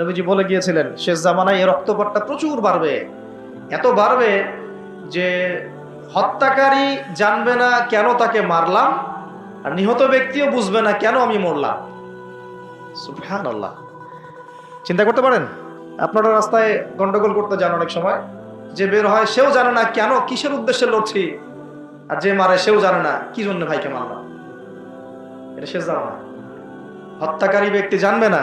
নবীজি বলে গিয়েছিলেন, শেষ জামানায় এর রক্তপাতটা প্রচুর বাড়বে। এত বাড়বে যে হত্যাকারী জানবে না কেন তাকে মারলাম, আর নিহত ব্যক্তিও বুঝবে না কেন আমি মরলাম। সুবহান আল্লাহ চিন্তা করতে পারেন, আপনারা রাস্তায় গন্ডগোল করতে যান অনেক সময়। যে বের হয় সেও জানে না কেন কিসের উদ্দেশ্যে লড়ছি, আর যে মারে সেও জানে না কি জন্য ভাইকে মারলাম। এটা শেষ জানা হত্যাকারী ব্যক্তি জানবে না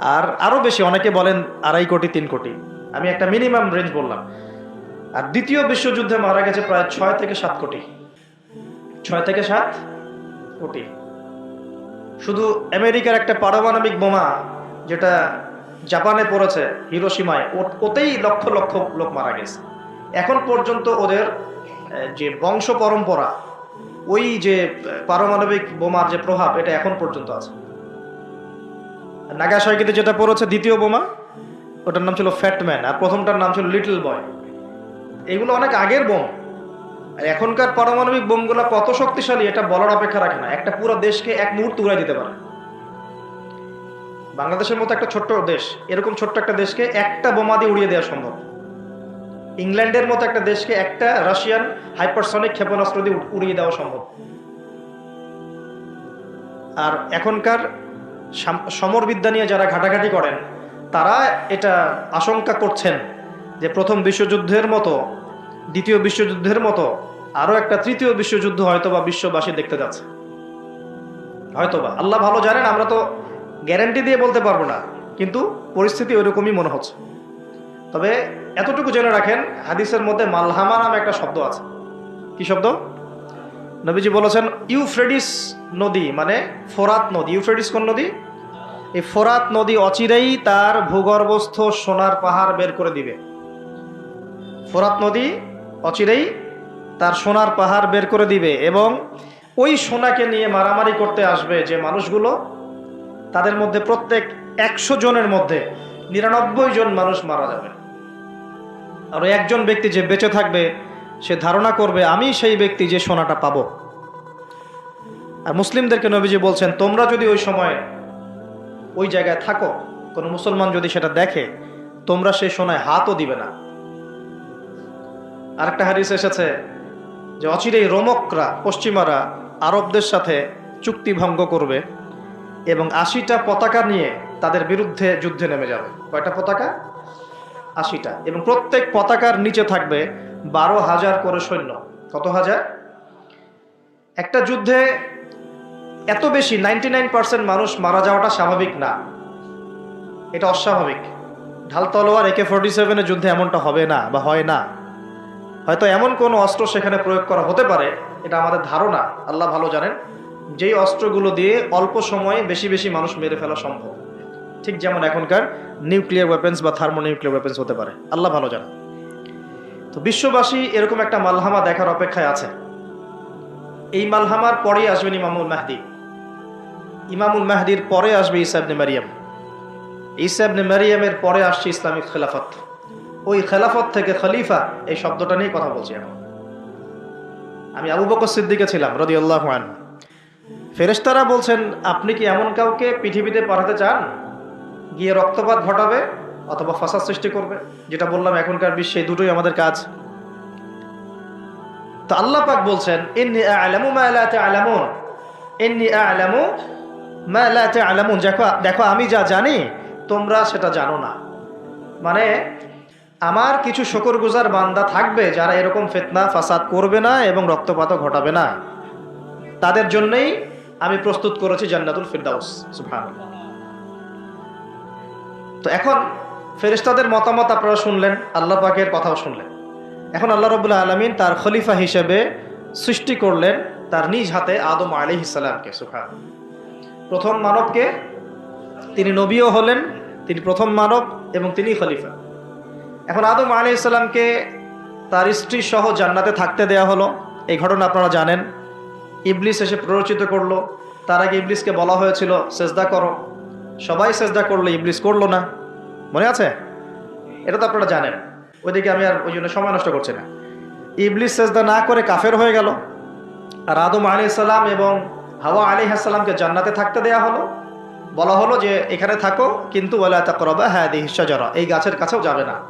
আর আরও বেশি, অনেকে বলেন আড়াই কোটি, তিন কোটি। আমি একটা মিনিমাম রেঞ্জ বললাম। আর দ্বিতীয় বিশ্বযুদ্ধে মারা গেছে প্রায় ছয় থেকে সাত কোটি। ছয় থেকে সাত কোটি। শুধু আমেরিকার একটা পারমাণবিক বোমা, যেটা জাপানে পড়েছে হিরোসীমায় ওতেই লক্ষ লক্ষ লোক মারা গেছে। এখন পর্যন্ত ওদের যে বংশ পরম্পরা, ওই যে পারমাণবিক বোমার যে প্রভাব, এটা এখন পর্যন্ত আছে। নাগাসাকিতে যেটা পড়েছে দ্বিতীয় বোমা, ওটার নাম ছিল ফ্যাটম্যান আর প্রথমটার নাম ছিল লিটল বয় এগুলো অনেক আগের বোম। আর এখনকার পারমাণবিক বোমগুলো কত শক্তিশালী, এটা বলার অপেক্ষা রাখে না। একটা পুরো দেশকে এক মুহূর্ত উড়াই দিতে পারে। বাংলাদেশের মতো একটা ছোট্ট দেশ, এরকম ছোট্ট একটা দেশকে একটা বোমা দিয়ে উড়িয়ে দেওয়া সম্ভব। ইংল্যান্ডের মতো একটা দেশকে একটা রাশিয়ান হাইপারসনিক ক্ষেপণাস্ত্র দিয়ে উড়িয়ে দেওয়া সম্ভব। আর এখনকার সমরবিদ্যা নিয়ে যারা ঘাটাঘাটি করেন, তারা এটা আশঙ্কা করছেন যে প্রথম বিশ্বযুদ্ধের মতো, দ্বিতীয় বিশ্বযুদ্ধের মতো, আরও একটা তৃতীয় বিশ্বযুদ্ধ হয়তোবা বিশ্ববাসী দেখতে যাচ্ছে। হয়তোবা। আল্লাহ ভালো জানেন, আমরা তো গ্যারান্টি দিয়ে বলতে পারব না, কিন্তু পরিস্থিতি ওইরকমই মনে হচ্ছে। তবে এতটুকু জেনে রাখেন, হাদিসের মধ্যে মালহামা নামে একটা শব্দ আছে। কি শব্দ? নবীজি বলেছেন ইউফ্রেডিস নদী মানে ফোরাত নদী। ইউফ্রেডিস কোন নদী? এই ফোরাত নদী অচিরেই তার ভূগর্ভস্থ সোনার পাহাড় বের করে দিবে। ফোরাত নদী অচিরেই তার সোনার পাহাড় বের করে দিবে এবং ওই সোনাকে নিয়ে মারামারি করতে আসবে যে মানুষগুলো। তাদের মধ্যে প্রত্যেক একশো জনের মধ্যে নিরানব্বই জন মানুষ মারা যাবে। আর একজন ব্যক্তি যে বেঁচে থাকবে সে ধারণা করবে, আমি সেই ব্যক্তি যে সোনাটা পাবো। আর মুসলিমদেরকে নবীজি বলছেন, তোমরা যদি ওই সময় ওই জায়গায় থাকো, কোনো মুসলমান যদি সেটা দেখে, তোমরা সেই সোনায় হাতও দিবে না। আরেকটা হারিস এসেছে যে অচিরেই রোমকরা, পশ্চিমারা আরবদের সাথে চুক্তি ভঙ্গ করবে এবং আশিটা পতাকা নিয়ে তাদের বিরুদ্ধে যুদ্ধে নেমে যাবে। কয়টা পতাকা? আশিটা। এবং প্রত্যেক পতাকার নিচে থাকবে বারো হাজার করে সৈন্য। কত হাজার? একটা যুদ্ধে এত বেশি নাইনটি নাইন পার্সেন্ট মানুষ মারা যাওয়াটা স্বাভাবিক না। এটা অস্বাভাবিক। ঢাল তলোয়ার একে ফোর্টি সেভেনের যুদ্ধে এমনটা হবে না বা হয় না। হয়তো এমন কোনো অস্ত্র সেখানে প্রয়োগ করা হতে পারে, এটা আমাদের ধারণা। আল্লাহ ভালো জানেন, যেই অস্ত্রগুলো দিয়ে অল্প সময়ে বেশি বেশি মানুষ মেরে ফেলা সম্ভব। ঠিক যেমন এখনকার নিউক্লিয়ার ওয়েপেন্স বা থার্মো নিউক্লিয়ার ওয়েপেন্স হতে পারে। আল্লাহ ভালো জানেন। তো বিশ্ববাসী এরকম একটা মালহামা দেখার অপেক্ষায় আছে। এই মালহামার পরেই আসবেন ইমামুল মাহদি। ইমামুল মাহদির পরে আসবে ইসাবনে মারিয়াম। ইসাবনে মারিয়ামের পরে আসছে ইসলামিক খেলাফত। ওই খেলাফত থেকে খলিফা, এই শব্দটা নিয়ে কথা বলছি এখন। আমি আবু বকর সিদ্দিকে ছিলাম রদি আল্লাহ ফেরেশতারা বলছেন, আপনি কি এমন কাউকে পৃথিবীতে পাঠাতে চান? গিয়ে রক্তপাত ঘটাবে অথবা ফাসাদ সৃষ্টি করবে, যেটা বললাম এখনকার বিশ্বে দুটোই আমাদের কাজ। তো আল্লাহ পাক বলছেন, ইন্নি আ'লামু মা লা তা'লামুন। ইন্নি আ'লামু মা লা তা'লামুন। দেখো দেখো, আমি যা জানি, তোমরা সেটা জানো না। মানে আমার কিছু শকরগুজার বান্দা থাকবে যারা এরকম ফিতনা, ফাসাদ করবে না এবং রক্তপাতও ঘটাবে না। তাদের জন্যই আমি প্রস্তুত করেছি জান্নাতুল ফিরদাউস। সুবহানাল্লাহ। তো এখন ফেরেশতাদের মতামত আপনারা শুনলেন, আল্লাহ পাকের কথাও শুনলেন। এখন আল্লাহ রবুল্লাহ আলমিন তার খলিফা হিসেবে সৃষ্টি করলেন তার নিজ হাতে আদম আলী ইসালামকে সুখান প্রথম মানবকে তিনি নবীও হলেন, তিনি প্রথম মানব এবং তিনি খলিফা। এখন আদম আলী ইসলামকে তার স্ত্রী সহ জান্নাতে থাকতে দেয়া হলো। এই ঘটনা আপনারা জানেন। ইবলিস এসে প্ররোচিত করল। তার আগে ইবলিসকে বলা হয়েছিল, সেজদা করো। সবাই সেজদা করল ইবলিস করল না। মনে আছে? এটা তো আপনারা জানেন। ওইদিকে আমি আর ওই জন্য সময় নষ্ট করছি না। ইবলিস সেজদা না করে কাফের হয়ে গেল। আর আদম আলী সাল্লাম এবং হাওয়া আলী হাসাল্লামকে জান্নাতে থাকতে দেয়া হলো। বলা হলো যে, এখানে থাকো, কিন্তু ওলা তাকরবা হ্যাঁ দি দিহিসাজরা এই গাছের কাছেও যাবে না।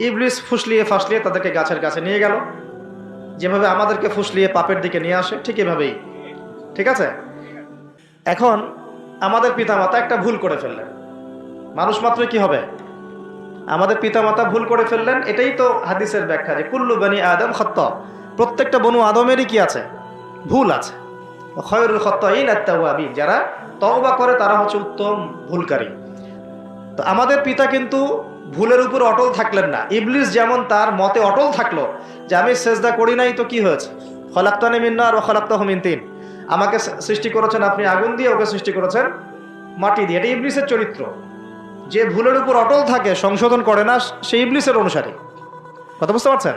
ইবলিস ফুসলিয়ে ফাসলিয়ে তাদেরকে গাছের কাছে নিয়ে গেল। যেভাবে আমাদেরকে ফুসলিয়ে পাপের দিকে নিয়ে আসে, ঠিক এভাবেই। ঠিক আছে? এখন আমাদের পিতামাতা একটা ভুল করে ফেললেন। মানুষ মাত্র কি হবে? আমাদের পিতামাতা ভুল করে ফেললেন, এটাই তো হাদিসের ব্যাখ্যা যে কুল্লু বানি আদম খত্ত প্রত্যেকটা বনু আদমেরই কি আছে? ভুল আছে। খয়রুল খত্তাইন আত্মাওয়াবিন যারা তওবা করে তারা হচ্ছে উত্তম ভুলকারী। তো আমাদের পিতা কিন্তু ভুলের উপর অটল থাকলেন না। ইবলিস যেমন তার মতে অটল থাকল যে আমি সেজদা করি নাই তো কি হয়েছে? খলাক্তানি মিন্না আর খলাক্তা হমিন তিন। আমাকে সৃষ্টি করেছেন আপনি আগুন দিয়ে, ওকে সৃষ্টি করেছেন মাটি দিয়ে। এটা ইবলিসের চরিত্র। যে ভুলের উপর অটল থাকে, সংশোধন করে না, সে ইবলিসের অনুসারী। কথা বুঝতে পারছেন?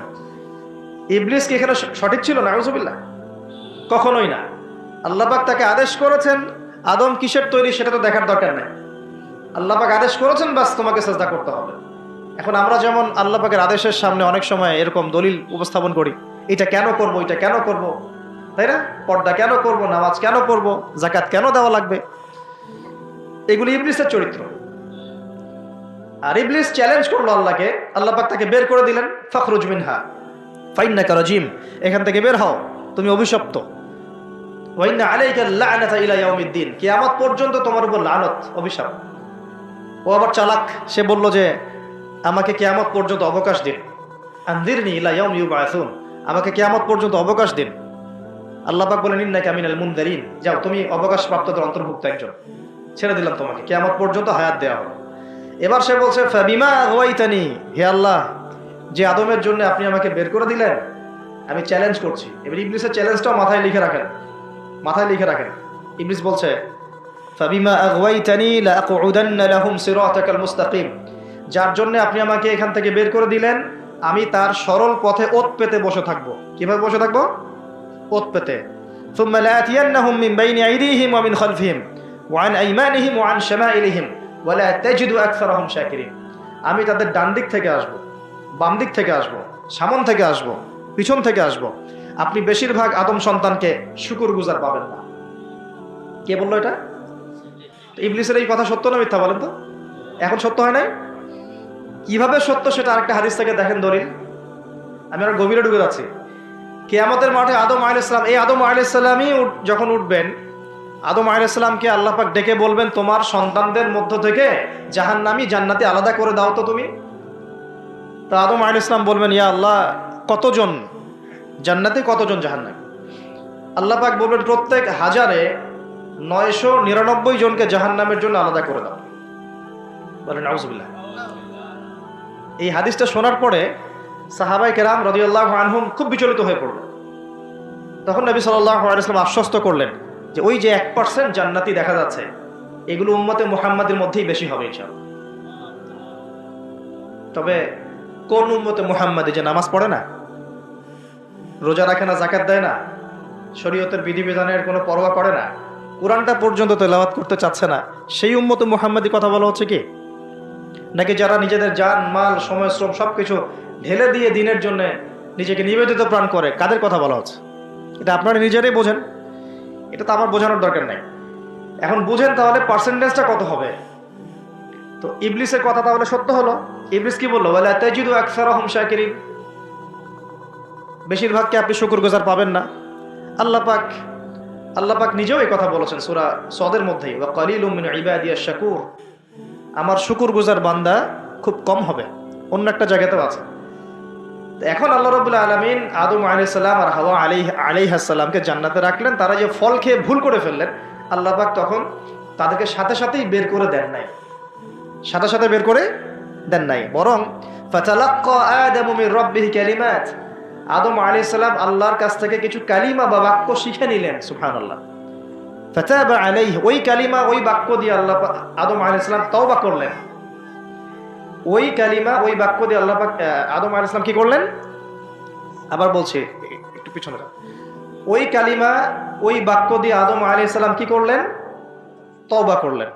ইবলিস কি এখানে সঠিক ছিল না আউজুবিল্লাহ কখনোই না। আল্লাহবাক তাকে আদেশ করেছেন, আদম কিসের তৈরি সেটা তো দেখার দরকার নেই। আল্লাহবাক আদেশ করেছেন, বাস তোমাকে চেষ্টা করতে হবে। এখন আমরা যেমন আল্লাহবাকের আদেশের সামনে অনেক সময় এরকম দলিল উপস্থাপন করি, এটা কেন করব, এটা কেন করব? তাই না? পর্দা কেন করব, নামাজ কেন করব জাকাত কেন দেওয়া লাগবে? এগুলি ইবলিসের চরিত্র। আর ইবলিস চ্যালেঞ্জ করল আল্লাহকে। আল্লাহ পাক তাকে বের করে দিলেন, ফখরুজ মিনহা ফাইন্না কারাজিম এখান থেকে বের হও, তুমি অভিশপ্ত। ওয়াইন্না আলাইকা লা'নাতা ইলা ইয়াউমিদ্দিন, কিয়ামত পর্যন্ত তোমার উপর লানত, অভিশাপ। ও আবার চালাক, সে বলল যে, আমাকে কিয়ামত পর্যন্ত অবকাশ দিন। আনদিরনি ইলা ইয়াউম ইউবাসুন, আমাকে কিয়ামত পর্যন্ত অবকাশ দিন। আল্লাহ পাক বলেন, ইন্নাকা মিনাল মুনদারিন যাও, তুমি অবকাশ প্রাপ্তদের অন্তর্ভুক্ত একজন। ছেড়ে দিলাম তোমাকে, কিয়ামত পর্যন্ত হায়াত দেওয়া হবে। এবার সে বলছে ফাবিমা ওয়াইতানি হে আল্লাহ যে আদমের জন্য আপনি আমাকে বের করে দিলেন আমি চ্যালেঞ্জ করছি এবার ইবলিসের চ্যালেঞ্জটাও মাথায় লিখে রাখেন মাথায় লিখে রাখেন ইবলিস বলছে ফাবিমা আগওয়াইতানি লাআকউদান্না লাহুম সিরাতাকাল মুস্তাকিম যার জন্য আপনি আমাকে এখান থেকে বের করে দিলেন আমি তার সরল পথে ওত পেতে বসে থাকবো কিভাবে বসে থাকবো ওত পেতে ثم لآتينهم من بين أيديهم ومن خلفهم وعن أيمانهم وعن شمائلهم বলে, তেজিদু একসার রহম শাকিরিন। আমি তাদের ডান দিক থেকে আসব, বাম দিক থেকে আসব, সামন থেকে আসব, পিছন থেকে আসব। আপনি বেশিরভাগ আদম সন্তানকে শুকুর গুজার পাবেন না। কে বলল এটা? ইবলিসের এই কথা সত্য না মিথ্যা বলেন তো? এখন সত্য হয় নাই? কীভাবে সত্য সেটা আরেকটা হাদিস থেকে দেখেন দরিল আমি আর গভীরে ঢুকে যাচ্ছি। কেয়ামতের মাঠে আদম আলাইসালাম এই আদম আলাইসাল্লামই যখন উঠবেন আদম আলাইসাল্লামকে আল্লাহ পাক ডেকে বলবেন, তোমার সন্তানদের মধ্য থেকে জাহান্নামি জান্নাতি আলাদা করে দাও তো তুমি। তা আদম আলাইসালাম বলবেন, ইয়া আল্লাহ, কতজন জান্নাতি কতজন জাহান্নামি? আল্লাহ পাক বলবেন, প্রত্যেক হাজারে নয়শো নিরানব্বই জনকে জাহান্নামের জন্য আলাদা করে দাও। বলেন, নাউজুবিল্লাহ। এই হাদিসটা শোনার পরে সাহাবাই কেরাম রদিউল্লাহ আনহুম খুব বিচলিত হয়ে পড়ল তখন নবী সাল্লাহ আলাইসলাম আশ্বস্ত করলেন যে ওই যে এক পার্সেন্ট জান্নাতি দেখা যাচ্ছে, এগুলো উম্মতে মুহাম্মাদের মধ্যেই বেশি হবে ইনশাআল্লাহ। তবে কোন উম্মতে মুহাম্মাদি যে নামাজ পড়ে না, রোজা রাখে না জাকাত দেয় না, শরীয়তের বিধিবিধানের কোনো পরোয়া করে না, কোরআনটা পর্যন্ত তেলাওয়াত করতে চাচ্ছে না, সেই উম্মতে মুহাম্মাদি কথা বলা হচ্ছে কি? নাকি যারা নিজেদের যান মাল, সময়, শ্রম সব কিছু ঢেলে দিয়ে দিনের জন্য নিজেকে নিবেদিত প্রাণ করে, কাদের কথা বলা হচ্ছে? এটা আপনারা নিজেরাই বোঝেন। এটা তো আমার বোঝানোর দরকার নাই। এখন বুঝেন তাহলে পার্সেন্টেজটা কত হবে? তো ইবলিসের কথা তাহলে সত্য হলো। ইবলিস কি বলল? বলে তেজিদু আকসার হোম শাকিরিন। বেশিরভাগকে আপনি শুকুর গুজার পাবেন না। আল্লাহ পাক আল্লাহ পাক নিজেও এই কথা বলেছেন সুরা সদের মধ্যেই। বা কালিলুম মিন ইবাদিয়া শাকুর। আমার শুকুর গুজার বান্দা খুব কম হবে। অন্য একটা জায়গাতেও আছে। এখন আল্লাহ রবুল্লা আলমিন আদম আলাইসাল্লাম আর হাওয়া আলি আলিহাসাল্লামকে জান্নাতে রাখলেন। তারা যে ফল খেয়ে ভুল করে ফেললেন, আল্লাহ পাক তখন তাদেরকে সাথে সাথেই বের করে দেন নাই। সাথে সাথে বের করে দেন নাই। বরং ফাতালাক্কা আদামু আলাইহিস সালাম আল্লাহর কাছ থেকে কিছু কালিমা বা বাক্য শিখে নিলেন, সুবহানাল্লাহ। ফাতাবা আলাইহি, ওই কালিমা, ওই বাক্য দিয়ে আল্লাহ আদম আলাইহিস সালাম তওবা করলেন। ওই কালিমা, ওই বাক্য দিয়ে আল্লাহ আদম আলাইহিস সালাম কি করলেন? আবার বলছি, একটু পিছনে ওই কালিমা, ওই বাক্য দিয়ে আদম আলাইহিস সালাম কি করলেন? তওবা করলেন।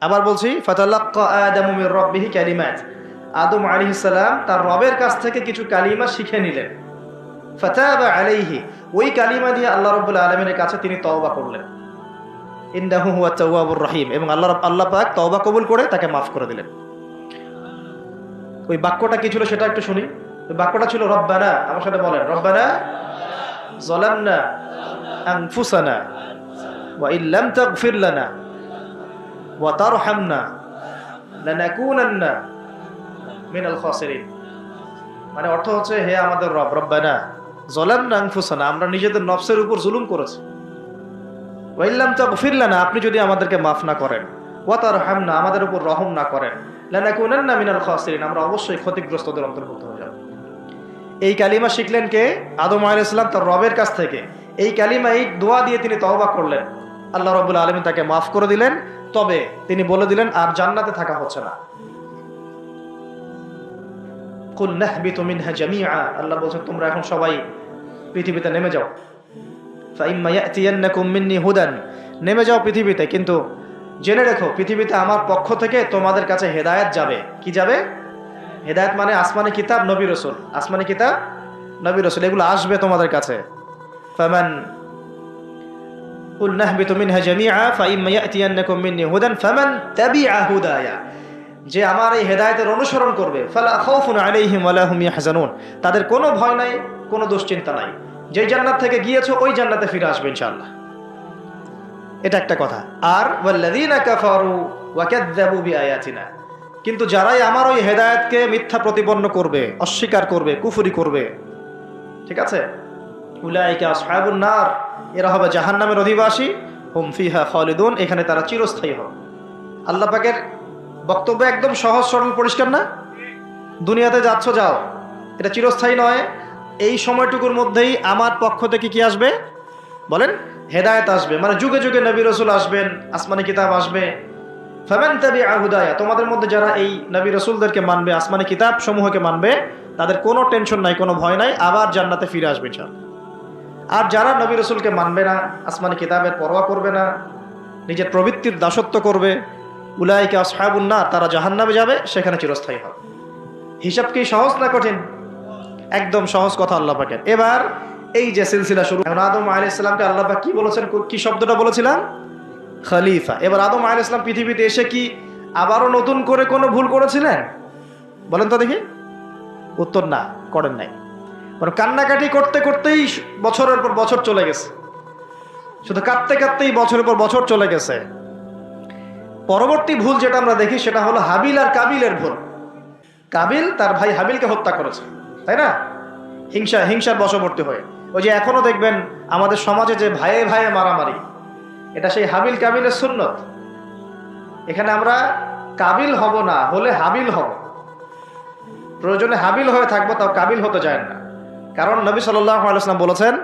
আবার বলছি, ফাতালাক্কা আদামু আদম আলাইহিস সালাম তার রবের কাছ থেকে কিছু কালিমা শিখে নিলেন। ফাতাবা আলাইহি, ওই কালিমা দিয়ে আল্লাহ রাব্বুল আলামিনের কাছে তিনি তওবা করলেন। ইন্নাহু হুয়া তাওয়াবুর রহিম। এবং আল্লাহ আল্লাহ পাক তওবা কবুল করে তাকে মাফ করে দিলেন। ওই বাক্যটা কি ছিল সেটা একটু শুনি। ওই বাক্যটা ছিল, রব্বানা আমার সাথে বলেন, রব্বানা যালামনা আনফুসানা ওয়া ইল্লাম তাগফির লানা ওয়া তারহামনা লানাকুনান্না মিনাল খাসিরিন। মানে অর্থ হচ্ছে, হে আমাদের রব, রব্বানা যালামনা আনফুসানা, আমরা নিজেদের নফসের উপর জুলুম করেছি। ওয়া ইল্লাম তাগফির লানা, আপনি যদি আমাদেরকে মাফ না করেন। ওয়া তারহামনা আমাদের উপর রহম না করেন। লানাকুনান্না মিনাল খাসিরিন, আমরা অবশ্যই ক্ষতিগ্রস্তদের অন্তর্ভুক্ত হয়ে যাব। এই কালিমা শিখলেন কে? আদম আলাইহিস সালাম, তার রবের কাছ থেকে। এই কালিমা, এই দোয়া দিয়ে তিনি তওবা করলেন। আল্লাহ রাব্বুল আলামিন তাকে মাফ করে দিলেন। তবে তিনি বলে দিলেন, আর জান্নাতে থাকা হচ্ছে না। আল্লাহ বলছেন, তোমরা এখন সবাই পৃথিবীতে নেমে যাও। নেমে যাও পৃথিবীতে, কিন্তু জেনে রেখো, পৃথিবীতে আমার পক্ষ থেকে তোমাদের কাছে হেদায়ত যাবে। কি যাবে? হেদায়ত মানে আসমানি কিতাব, নবী রসুল। আসমানি কিতাব, নবী রসুল, এগুলো আসবে তোমাদের কাছে। ফমান যে আমার এই হেদায়তের অনুসরণ করবে তাদের কোনো ভয় নাই, কোনো দুশ্চিন্তা নাই। যে জান্নাত থেকে গিয়েছো, ওই জান্নাতে ফিরে আসবে ইনশাল্লাহ এটা একটা কথা। আর বিআয়াতিনা। কিন্তু যারাই আমার ওই হেদায়েতকে মিথ্যা প্রতিপন্ন করবে, অস্বীকার করবে, কুফুরি করবে, ঠিক আছে? নার, এরা হবে জাহান্নামের অধিবাসী, হুম ফিহা খালিদুন, এখানে তারা চিরস্থায়ী হবে। আল্লাহ পাকের বক্তব্য একদম সহজ, সরল, পরিষ্কার না? দুনিয়াতে যাচ্ছ, যাও। এটা চিরস্থায়ী নয়। এই সময়টুকুর মধ্যেই আমার পক্ষ থেকে কি আসবে? বলেন হেদায়েত আসবে। মানে যুগে যুগে নবী রসুল আসবেন, আসমানি কিতাব আসবে। ফামান তাবি আহুদায়া তোমাদের মধ্যে যারা এই নবী রসুলদেরকে মানবে, আসমানি কিতাব সমূহকে মানবে, তাদের কোনো টেনশন নাই, কোনো ভয় নাই, আবার জান্নাতে ফিরে আসবে ইনশাআল্লাহ। আর যারা নবী রসুলকে মানবে না, আসমানি কিতাবের পরোয়া করবে না, নিজের প্রবৃত্তির দাসত্ব করবে, উলাইকে আসহাবুন্না তারা জাহান্নামে যাবে, সেখানে চিরস্থায়ী হবে। হিসাব কি সহজ না কঠিন? একদম সহজ কথা আল্লাহ পাকের। এবার এই যে সিলসিলা শুরু। এখন আদম আলী ইসলামকে আল্লাহ কি বলেছেন? কি শব্দটা বলেছিলাম? খলিফা। এবার আদম আলী ইসলাম পৃথিবীতে এসে কি আবারও নতুন করে কোনো ভুল করেছিলেন? বলেন তো দেখি। উত্তর না, করেন নাই। মানে কান্নাকাটি করতে করতেই বছরের পর বছর চলে গেছে। শুধু কাঁদতে কাঁদতেই বছরের পর বছর চলে গেছে। পরবর্তী ভুল যেটা আমরা দেখি, সেটা হলো হাবিল আর কাবিলের ভুল। কাবিল তার ভাই হাবিলকে হত্যা করেছে। তাই না? হিংসা, হিংসার বশবর্তী হয়ে। ওই যে এখনও দেখবেন আমাদের সমাজে যে ভাইয়ে ভাইয়ে মারামারি, এটা সেই হাবিল কাবিলের সুন্নত। এখানে আমরা কাবিল হব না, হলে হাবিল হব। প্রয়োজনে হাবিল হয়ে থাকব, তাও কাবিল হতে যায় না। কারণ নবী সাল্লাহ বলেছেন,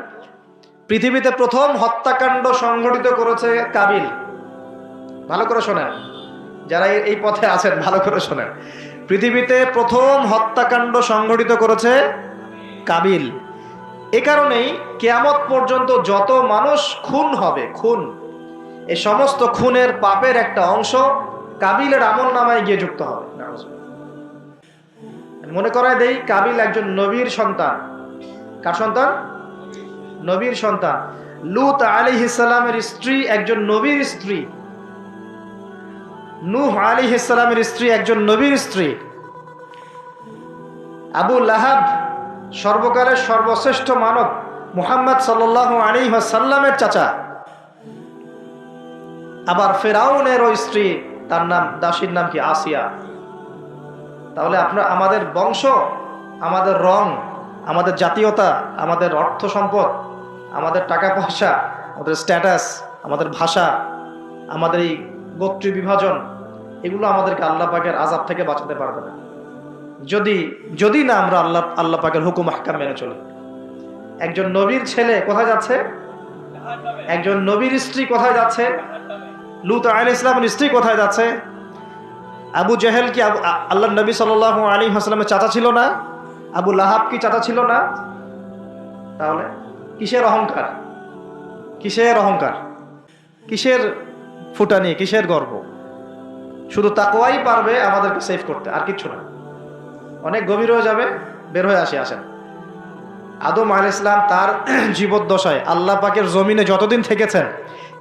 পৃথিবীতে প্রথম হত্যাকাণ্ড সংঘটিত করেছে কাবিল। ভালো করে শোনেন, যারা এই পথে আছেন, ভালো করে শোনেন। পৃথিবীতে প্রথম হত্যাকাণ্ড সংঘটিত করেছে কাবিল। এ কারণেই কেয়ামত পর্যন্ত যত মানুষ খুন হবে, খুন এই সমস্ত খুনের পাপের একটা অংশ কাবিলের আমল নামায় গিয়ে যুক্ত হবে। মনে করায় দেই, কাবিল একজন নবীর সন্তান। কার সন্তান? নবীর সন্তান। লুত আলী ইসালামের স্ত্রী একজন নবীর স্ত্রী। নূহ আলী ইসালামের স্ত্রী একজন নবীর স্ত্রী। আবু লাহাব সর্বকালের সর্বশ্রেষ্ঠ মানব মুহাম্মদ সাল্লাহ আলী সাল্লামের চাচা। আবার ফেরাউনের ওই স্ত্রী, তার নাম, দাসীর নাম কি? আসিয়া। তাহলে আপনার, আমাদের বংশ, আমাদের রং, আমাদের জাতীয়তা, আমাদের অর্থ সম্পদ, আমাদের টাকা পয়সা, আমাদের স্ট্যাটাস আমাদের ভাষা, আমাদের এই গোত্রী বিভাজন, এগুলো আমাদেরকে আল্লাহ পাকের আজাব থেকে বাঁচাতে পারবে না। যদি যদি না আমরা আল্লাহ আল্লাহ পাকের হুকুম হাক্কাম মেনে চলি। একজন নবীর ছেলে কোথায় যাচ্ছে? একজন নবীর স্ত্রী কোথায় যাচ্ছে? লুত আল ইসলামের স্ত্রী কোথায় যাচ্ছে? আবু জেহেল কি আল্লাহ নবী সাল আলী হাসলামের চাচা ছিল না? আবু লাহাব কি চাচা ছিল না? তাহলে কিসের অহংকার? কিসের অহংকার? কিসের ফুটানি? কিসের গর্ব? শুধু তাকোয়াই পারবে আমাদেরকে সেভ করতে, আর কিচ্ছু না। অনেক গভীর হয়ে যাবে, বের হয়ে আসে আসেন আদম আল ইসলাম তার জীবদ্দশায় আল্লাহ পাকের জমিনে যতদিন থেকেছেন,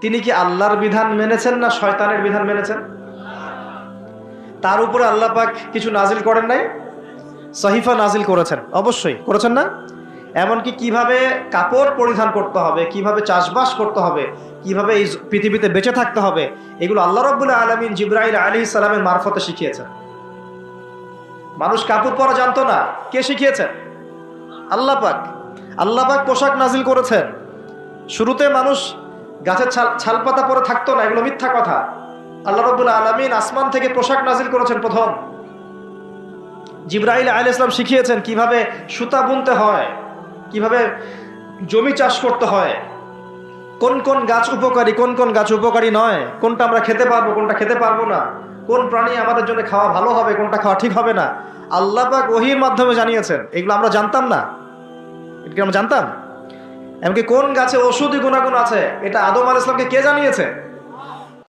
তিনি কি আল্লাহর বিধান মেনেছেন না শয়তানের বিধান মেনেছেন? তার উপরে আল্লাহ পাক কিছু নাজিল করেন নাই? সহিফা নাজিল করেছেন, অবশ্যই। করেছেন না? এমনকি কীভাবে কাপড় পরিধান করতে হবে, কীভাবে চাষবাস করতে হবে, কীভাবে এই পৃথিবীতে বেঁচে থাকতে হবে, এগুলো আল্লাহ রব্বুল্লাহ আলমিন জিব্রাইল আলী সালামের মারফতে শিখিয়েছেন। মানুষ কাপড় পরা জানতো না। কে শিখিয়েছেন? আল্লাহ পাক। আল্লাহ পাক পোশাক নাজিল করেছেন। শুরুতে মানুষ গাছের ছাল, ছালপাতা পরে থাকতো না, এগুলো মিথ্যা কথা। আল্লাহ রব্বুল্লাহ আলমিন আসমান থেকে পোশাক নাজিল করেছেন প্রথম। জিব্রাইল আল ইসলাম শিখিয়েছেন কীভাবে সুতা বুনতে হয়, কীভাবে জমি চাষ করতে হয়। কোন কোন গাছ উপকারী, কোন কোন গাছ উপকারী নয়, কোনটা আমরা খেতে পারব, কোনটা খেতে পারব না। কোন প্রাণী আমাদের জন্য খাওয়া ভালো হবে, কোনটা খাওয়া ঠিক হবে না? আল্লাহ পাক ওহির মাধ্যমে জানিয়েছেন। এগুলো আমরা জানতাম না। এটা কি আমরা জানতাম? এমনকি কোন গাছে ওষুধি গুণাগুণ আছে? এটা আদম আল ইসলামকে কে জানিয়েছে?